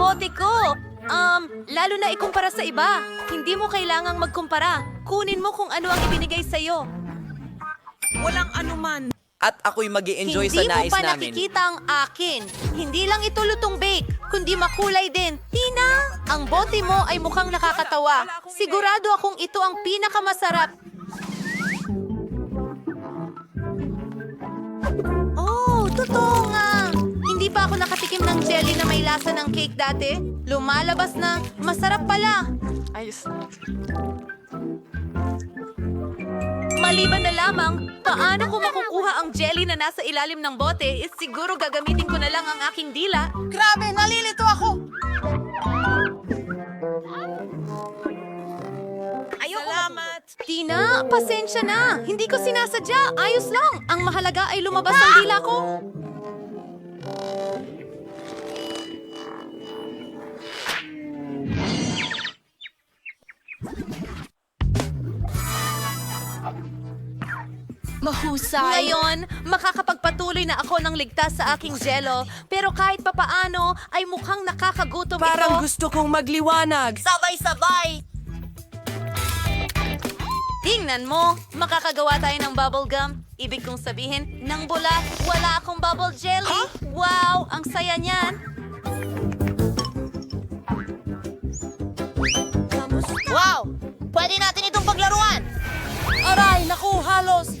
bote ko. Um, lalo na ikumpara sa iba. Hindi mo kailangang magkumpara. Kunin mo kung ano ang ibinigay sa'yo. Walang anuman. At ako'y mag enjoy sa Hindi mo nais pa namin. nakikita ang akin. Hindi lang ito lutong bake, kundi makulay din. Tina, ang bote mo ay mukhang nakakatawa. Sigurado akong ito ang pinakamasarap. Oh, totoo nakatikim ng jelly na may lasa ng cake dati. Lumalabas na, masarap pala. Ayos. Maliban na lamang, paano ko makukuha ang jelly na nasa ilalim ng bote is siguro gagamitin ko na lang ang aking dila. Grabe, nalilito ako. Salamat. Tina, pasensya na. Hindi ko sinasadya. Ayos lang. Ang mahalaga ay lumabas ang dila ko. Mahusay. Ngayon, makakapagpatuloy na ako ng ligtas sa aking jello. Pero kahit papaano, ay mukhang nakakagutom Parang ito. gusto kong magliwanag. Sabay-sabay! Tingnan mo, makakagawa tayo ng bubble gum. Ibig kong sabihin, nang bula, wala akong bubble jelly. Wow, ang saya niyan. Pwede natin itong paglaruan! Aray, naku, halos.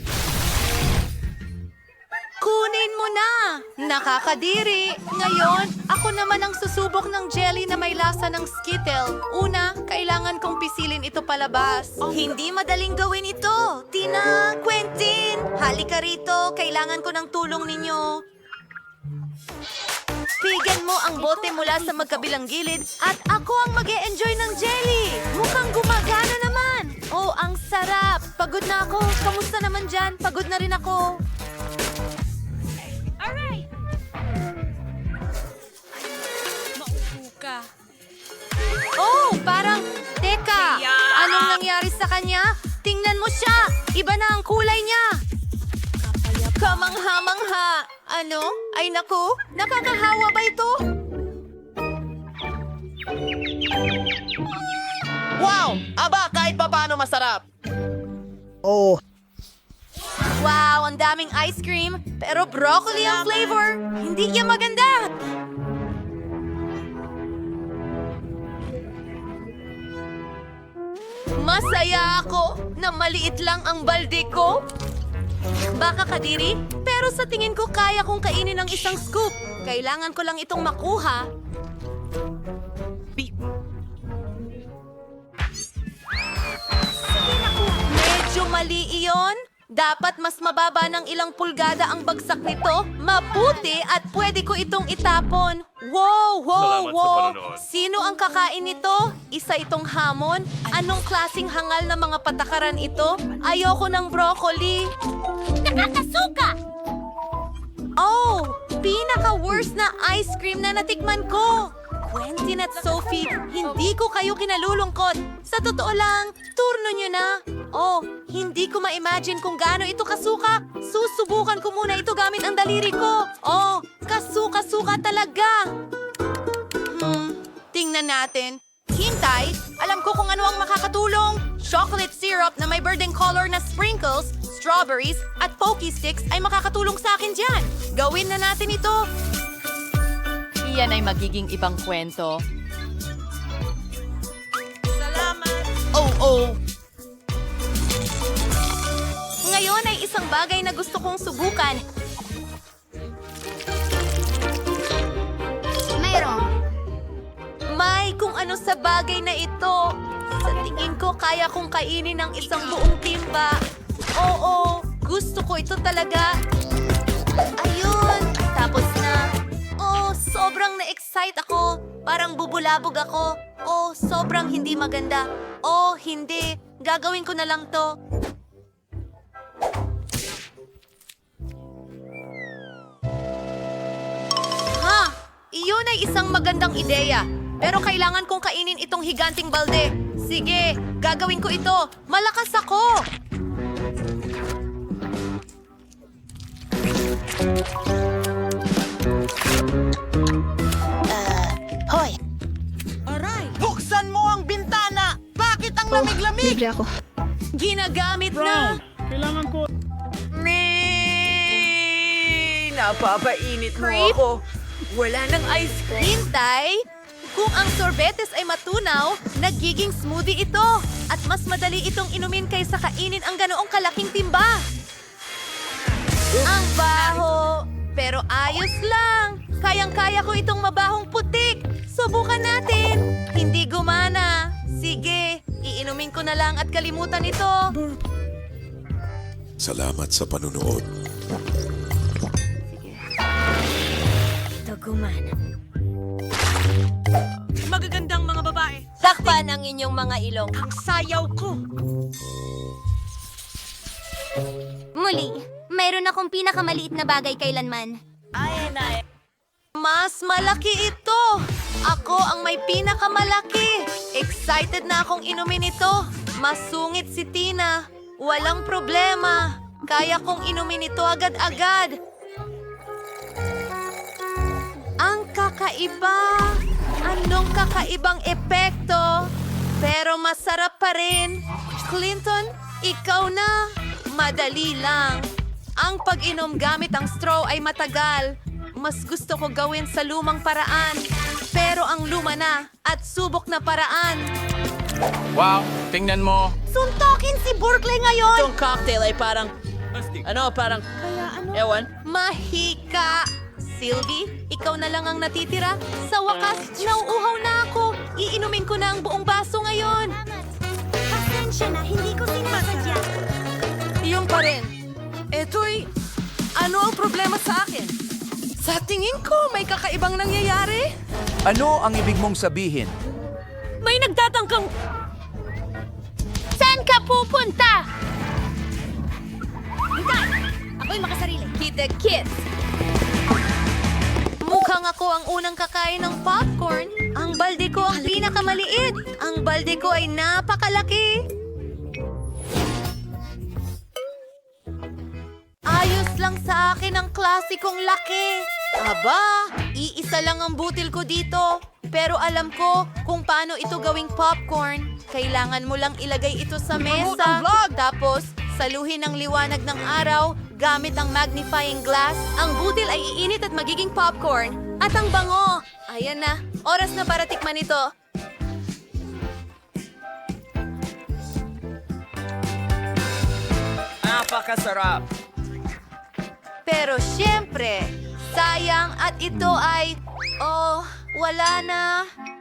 Kunin mo na! Nakakadiri! Ngayon, ako naman ang susubok ng jelly na may lasa ng Skittle. Una, kailangan kong pisilin ito palabas. Hindi madaling gawin ito! Tina! Quentin! Halika rito! Kailangan ko ng tulong ninyo. Pigan mo ang bote mula sa magkabilang gilid at ako ang mag enjoy ng jelly! Mukhang gumagana naman! Pagod na ako. Kamusta naman dyan? Pagod na rin ako. Maupo ka. Oh, parang, teka, Yeah. anong nangyari sa kanya? Tingnan mo siya, iba na ang kulay niya. Kamangha-mangha. Ano? Ay naku, nakakahawa ba ito? Wow! Aba, kahit papaano masarap! Wow, ang daming ice cream. Pero broccoli ang flavor. Hindi niya maganda. Masaya ako na maliit lang ang balde ko. Baka kadiri, pero sa tingin ko kaya kong kainin ng isang scoop. Kailangan ko lang itong makuha. Mali iyon. Dapat mas mababa ng ilang pulgada ang bagsak nito. Maputi at pwede ko itong itapon. Wow, wow, Salamat sa wow. Sino ang kakain nito? Isa itong hamon? Anong klasing hangal na mga patakaran ito? Ayoko ng broccoli. Nakakasuka! Oh, pinaka-worst na ice cream na natikman ko. Quentin at Sophie, hindi ko kayo kinalulungkot. Sa totoo lang, turno nyo na. Oh, hindi ko ma-imagine kung gaano ito kasuka. Susubukan ko muna ito gamit ang daliri ko. Oh, kasuka-suka talaga. Hmm, tingnan natin. Hintay, alam ko kung ano ang makakatulong. Chocolate syrup na may birding color na sprinkles, strawberries, at pokey sticks ay makakatulong sa akin dyan. Gawin na natin ito. Iyan ay magiging ibang kwento. Salamat. Oh, oh! Ngayon ay isang bagay na gusto kong subukan. Mayroon! May kung ano sa bagay na ito. Sa tingin ko, kaya kong kainin ng isang buong timba. Oo, gusto ko ito talaga. Ayun, sobrang na-excite ako. Parang bubulabog ako. Oh, sobrang hindi maganda. Oh, hindi. Gagawin ko na lang to. Ha! Iyon ay isang magandang ideya. Pero kailangan kong kainin itong higanting balde. Sige, gagawin ko ito. Malakas ako! Libre ako. Ginagamit na! May napapainit mo Creep? ako. Wala nang ice cream. Hintay! Kung ang sorbetes ay matunaw, nagiging smoothie ito. At mas madali itong inumin kaysa kainin ang ganoong kalaking timba. Ang baho! Pero ayos lang. Kayang-kaya ko itong mabahong putik. Subukan natin. Hindi gumana. Sige, iinumin ko na lang at kalimutan ito. Salamat sa panunood. Magagandang mga babae. Takpan ang inyong mga ilong. Ang sayaw ko. Muli, mayroon akong pinakamaliit na bagay kailanman. Mas malaki ito! Ako ang may pinakamalaki! Excited na akong inumin ito! Masungit si Tina! Walang problema! Kaya kong inumin ito agad-agad! Ang kakaiba! Anong kakaibang epekto? Pero masarap pa rin! Clinton, ikaw na! Madali lang! Ang pag-inom gamit ang straw ay matagal. Mas gusto ko gawin sa lumang paraan. Pero ang luma na at subok na paraan. Wow, tingnan mo. Suntokin si Burkley ngayon! Itong cocktail ay parang... Ano, parang... Ewan. Mahika! Sylvie, ikaw na lang ang natitira. Sa wakas, nauuhaw na ako. Iinumin ko na ang buong baso ngayon. Pasensya na, hindi ko sinasadya. Iyon pa rin. Eto'y... Ano ang problema sa akin? Sa tingin ko, may kakaibang nangyayari. Ano ang ibig mong sabihin? May nagtatangkang... Saan ka pupunta? Hintay! Ako'y makasarili. Kita kids! Mukhang ako ang unang kakain ng popcorn. Ang balde ko ang pinakamaliit. Ang balde ko ay napakalaki. Lang sa akin ang klasikong laki. Aba, iisa lang ang butil ko dito. Pero alam ko kung paano ito gawing popcorn. Kailangan mo lang ilagay ito sa mesa. Tapos, saluhin ang liwanag ng araw gamit ang magnifying glass. Ang butil ay iinit at magiging popcorn. At ang bango! Ayan na, oras na para tikman ito. Napakasarap. Pero syempre, sayang at ito ay... Oh, wala na.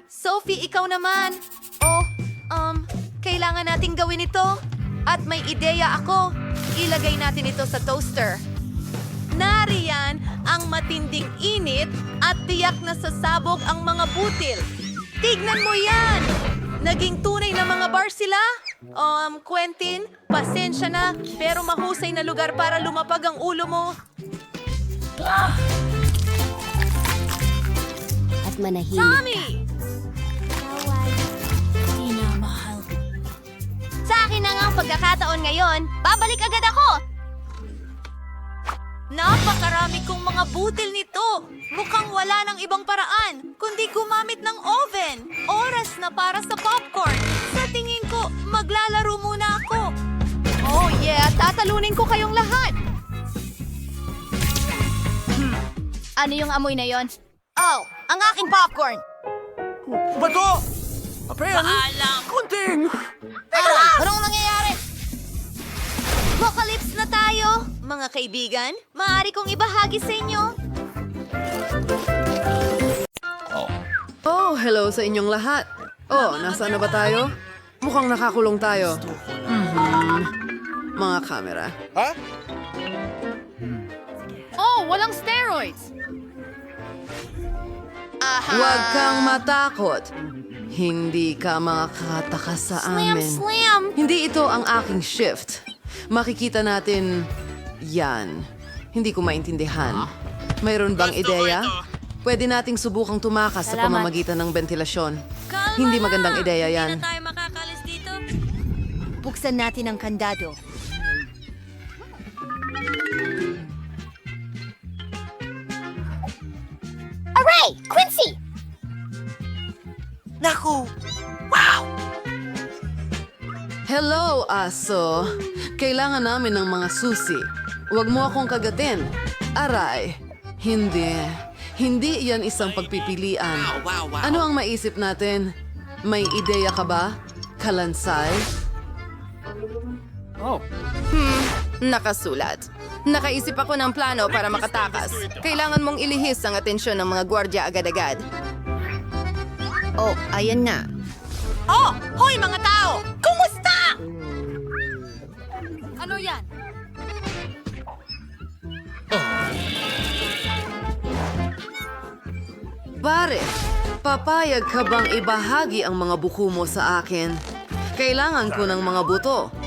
Sophie, ikaw naman. Oh, um, kailangan nating gawin ito. At may ideya ako. Ilagay natin ito sa toaster. Nariyan ang matinding init at tiyak na sasabog ang mga butil. Tignan mo yan! Naging tunay na mga bar sila? Um, Quentin, pasensya na, pero mahusay na lugar para lumapag ang ulo mo. At manahimik. Tommy! Sa akin na nga ang pagkakataon ngayon, babalik agad ako! Napakarami kong mga butil nito. Mukhang wala ng ibang paraan, kundi gumamit ng oven. Oras na para sa popcorn. Sa tingin ko, maglalaro muna ako. Oh yeah, tatalunin ko kayong lahat. Ano yung amoy na yon? Oh, ang aking popcorn! Bato! Paalam! Kunting! Ah, anong nangyayari? Apocalypse na tayo. Mga kaibigan, maaari kong ibahagi sa inyo. Oh, hello sa inyong lahat. Oh, nasaan na ba tayo? Mukhang nakakulong tayo. Mhm. Mga kamera. Oh, walang steroids. Huwag kang matakot. Hindi ka makakatakas sa amin. Slam! Hindi ito ang aking shift. Makikita natin yan. Hindi ko maintindihan. Mayroon bang ideya? Pwede nating subukang tumakas sa pamamagitan ng ventilasyon. Hindi magandang ideya yan. Buksan natin ang kandado. Aray! Quincy! Naku! Hello, aso. Kailangan namin ng mga susi. Huwag mo akong kagatin. Aray. Hindi. Hindi yan isang pagpipilian. Ano ang maisip natin? May ideya ka ba? Kalansay? Nakasulat. Nakaisip ako ng plano para makatakas. Kailangan mong ilihis ang atensyon ng mga gwardya agad-agad. Oh, ayan na. Oh! Hoy mga tao! Kumusta? Ano yan? Pare, papayag ka bang ibahagi ang mga buko mo sa akin? Kailangan ko ng mga buto.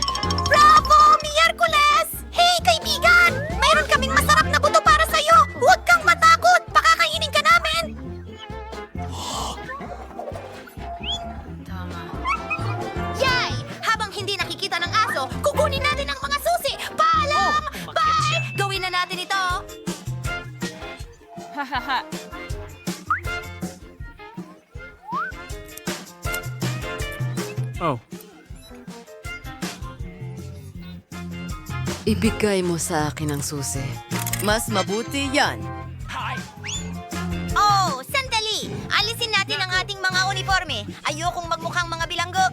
Ibigay mo sa akin ang susi. Mas mabuti yan. Oh, sandali! Alisin natin ang ating mga uniforme. Ayokong magmukhang mga bilanggo.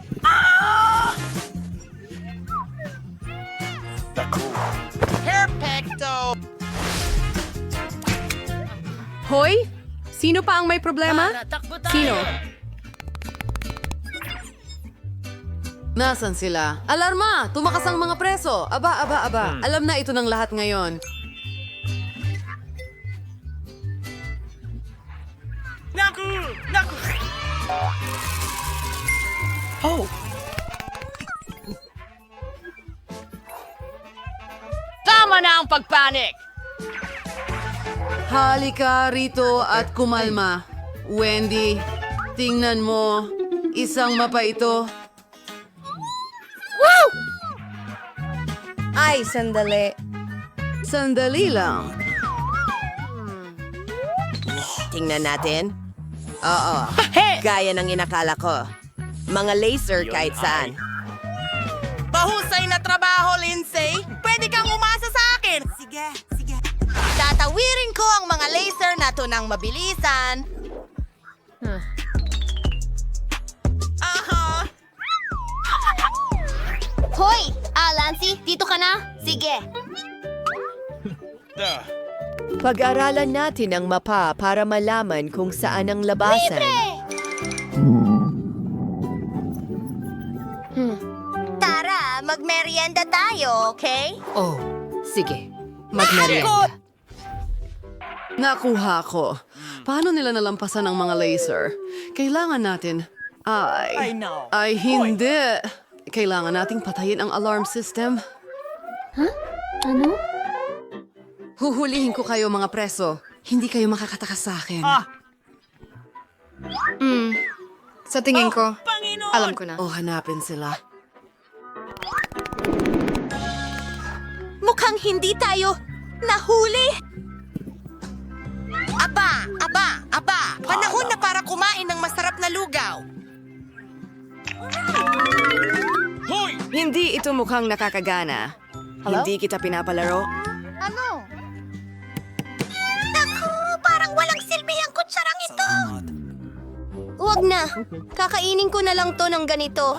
Perfecto! Hoy! Sino pa ang may problema? Sino? Nasaan sila? Alarma! Tumakas ang mga preso! Aba, aba, aba. Alam na ito ng lahat ngayon. Tama na ang pagpanik! Halika rito at kumalma. Wendy, tingnan mo. Isang mapa ito. Ay, sandali. Sandali lang. Tingnan natin. Oo. Gaya ng inakala ko. Mga laser kahit saan. Bahusay na trabaho, Lindsay! Pwede kang umasa sa akin! Sige, sige. Tatawirin ko ang mga laser na to ng mabilisan. Aha! Lancy, dito ka na? Sige. Pag-aralan natin ang mapa para malaman kung saan ang labasan. Tara, magmerienda tayo, okay? Oh, sige. Magmerienda. Nakuha ko. Paano nila nalampasan ang mga laser? Kailangan natin... Ay... Ay, hindi. Kailangan nating patayin ang alarm system. Ano? Huhulihin ko kayo mga preso. Hindi kayo makakatakas sa akin. Sa tingin ko, alam ko na. O hanapin sila. Mukhang hindi tayo nahuli! Aba, aba, aba! Panahon na para kumain ng masarap na lugaw. Hindi ito mukhang nakakagana. Hindi kita pinapalaro. Ano? Naku, parang walang silbi ang kutsarang ito. Huwag na. Kakainin ko na lang to ng ganito.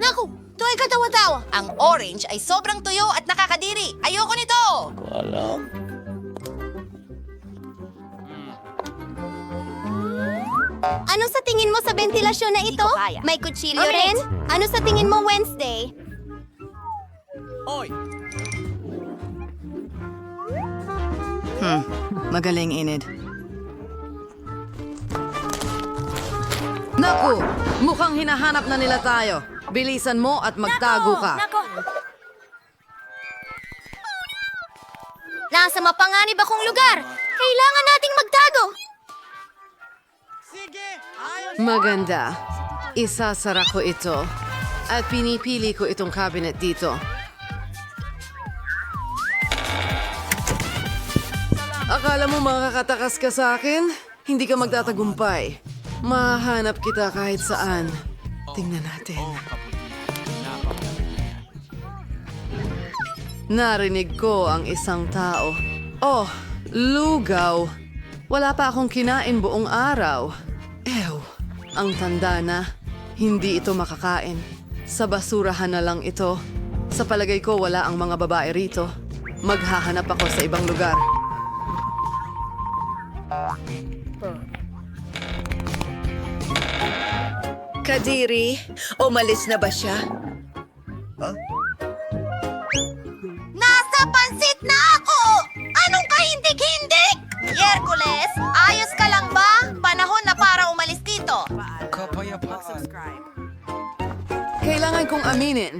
Naku, to ay katawa-tawa. Ang orange ay sobrang tuyo at nakakadiri. Ayoko nito! Ano sa tingin mo sa ventilasyon na ito? May kutsilyo rin? Ano sa tingin mo Wednesday? Magaling, Enid. Naku! Mukhang hinahanap na nila tayo. Bilisan mo at magtago ka. Nasa mapanganib akong lugar. Kailangan nating magtago. Maganda. Isasara ko ito. At pinipili ko itong cabinet dito. Akala mo makakatakas ka sa akin? Hindi ka magtatagumpay. Mahanap kita kahit saan. Tingnan natin. Narinig ko ang isang tao. Oh, lugaw. Wala pa akong kinain buong araw. Ang tanda na. Hindi ito makakain. Sa basurahan na lang ito. Sa palagay ko, wala ang mga babae rito. Maghahanap ako sa ibang lugar. Kadiri, umalis na ba siya? Nasa pansit na ako! Anong kahindig-hindig? Yerkules, ayos ka lang ba? Panahon na para umalis Kailangan kong aminin.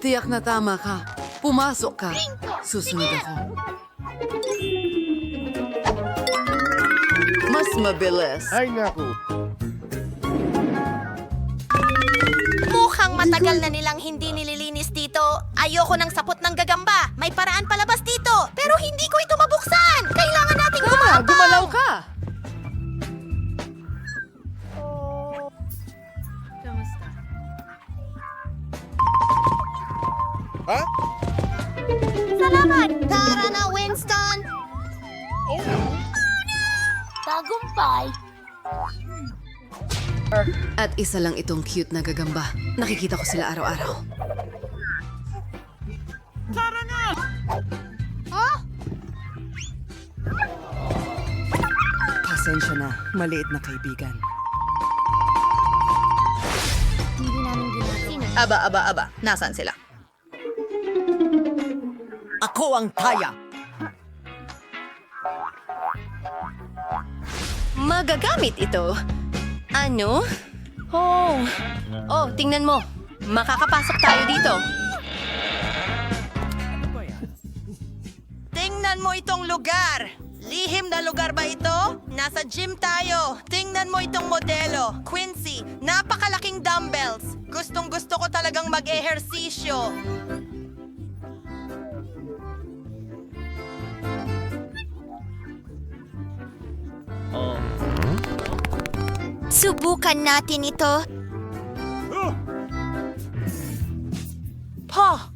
Tiyak na tama ka. Pumasok ka. Susunod ako. Mas mabilis. Mukhang matagal na nilang hindi nililinis dito. Ayoko ng sapot ng gagamba. May paraan palabas dito. Pero hindi ko ito mabuksan. Kailangan nating Ah, gumapaw. gumalaw ka! Salamat! Tara na, Winston! Tagumpay! At isa lang itong cute na gagamba. Nakikita ko sila araw-araw. Pasensya na, maliit na kaibigan. Aba, aba, aba. Nasaan sila? Ako ang kaya! Magagamit ito. Ano? Oh. Oh, tingnan mo. Makakapasok tayo dito. Tingnan mo itong lugar. Lihim na lugar ba ito? Nasa gym tayo. Tingnan mo itong modelo. Quincy, napakalaking dumbbells. Gustong gusto ko talagang mag-ehersisyo. Subukan natin ito. Pa!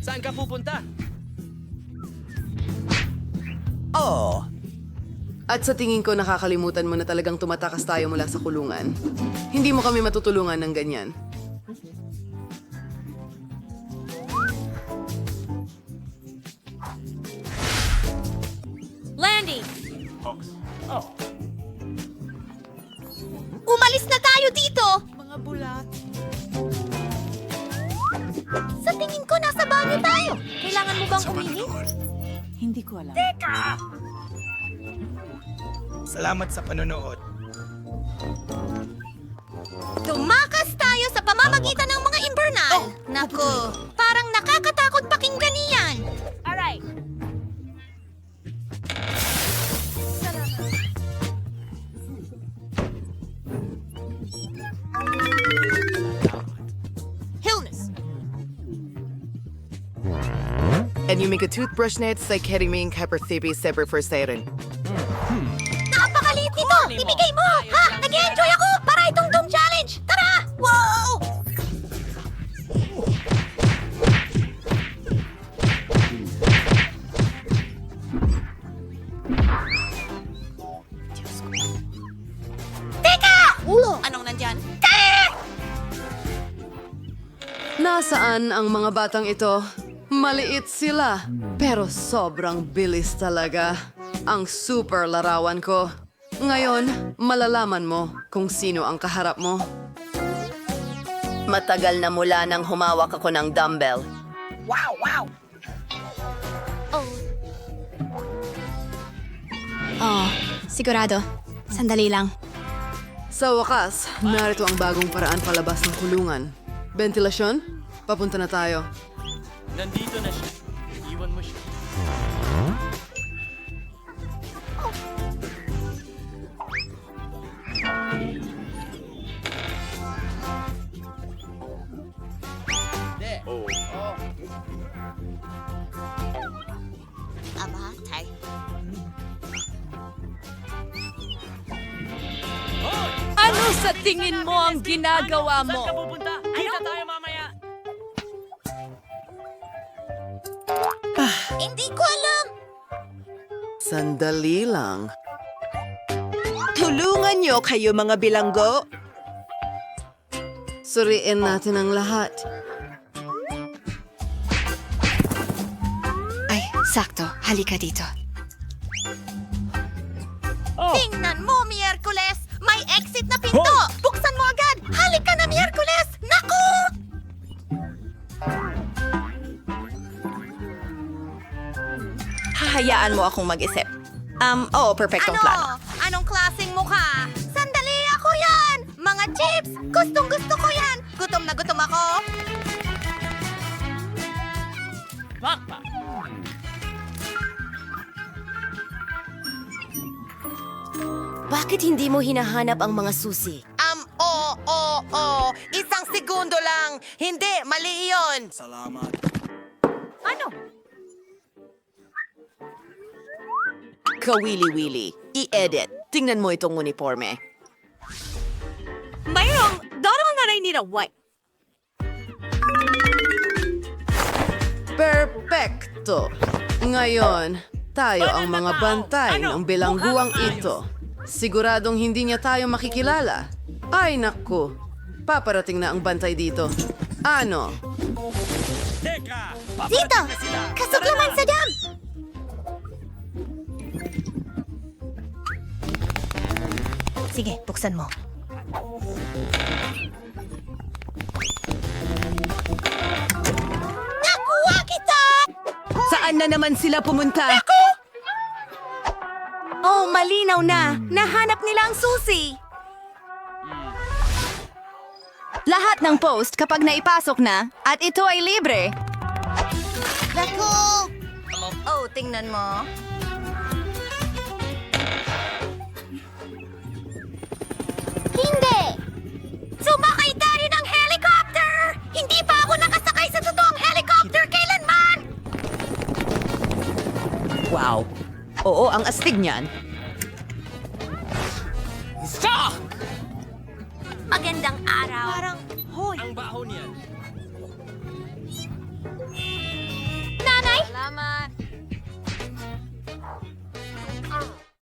Saan ka pupunta? Oh, At sa tingin ko nakakalimutan mo na talagang tumatakas tayo mula sa kulungan. Hindi mo kami matutulungan ng ganyan. Landy! Umalis na tayo dito! Mga bulat. Sa tingin ko, nasa banyo tayo. Kailangan mo bang umihi? Salamat sa panonood. Tumakas tayo sa pamamagitan ng mga imbernal. Naku, parang nakakatakot pakinggan And you make a toothbrush net sa ketamine for siren. Napakaliit nito! Ibigay mo! Ha? Nag-enjoy ako! Para itong Doom Challenge! Tara! Wow! Teka! Ulo! Anong nandyan? Nasaan ang mga batang ito? Maliit sila, pero sobrang bilis talaga. Ang super larawan ko. Ngayon, malalaman mo kung sino ang kaharap mo. Matagal na mula nang humawak ako ng dumbbell. Oh, sigurado. Sandali lang. Sa wakas, narito ang bagong paraan palabas ng kulungan. Ventilasyon? Papunta na tayo. Nandito na siya. Iwan mo siya. Aba, tay. Ano sa tingin mo ang ginagawa mo? Sandali lang. Tulungan nyo kayo mga bilanggo. Suriin natin ang lahat. Ay, sakto. Halika dito. Hahayaan mo akong mag-isip. Um, oo, perfectong ano? plano. Anong klaseng mukha? Sandali, ako yan! Mga chips! Gustong gusto ko yan! Gutom na gutom ako! Bakit hindi mo hinahanap ang mga susi? Um, oo, oo, oo. Isang segundo lang. Hindi, mali iyon. Ano? Kawili-wili. I-edit. Tingnan mo itong uniforme. Mayroong darong na rin nila white. Perfecto! Ngayon, tayo ang mga bantay ng bilangguang ito. Siguradong hindi niya tayo makikilala. Ay naku, paparating na ang bantay dito. Ano? Dito! Kasuklaman sa dam! Sige, buksan mo. Nakuha kita! Saan na naman sila pumunta? Oh, malinaw na. Nahanap nila ang susi. Lahat ng post kapag naipasok na at ito ay libre. Naku! Oh, tingnan mo. Sumakay tayo ng helicopter! Hindi pa ako nakasakay sa totoong helicopter kailanman! Wow. Oo, ang astig niyan. Magandang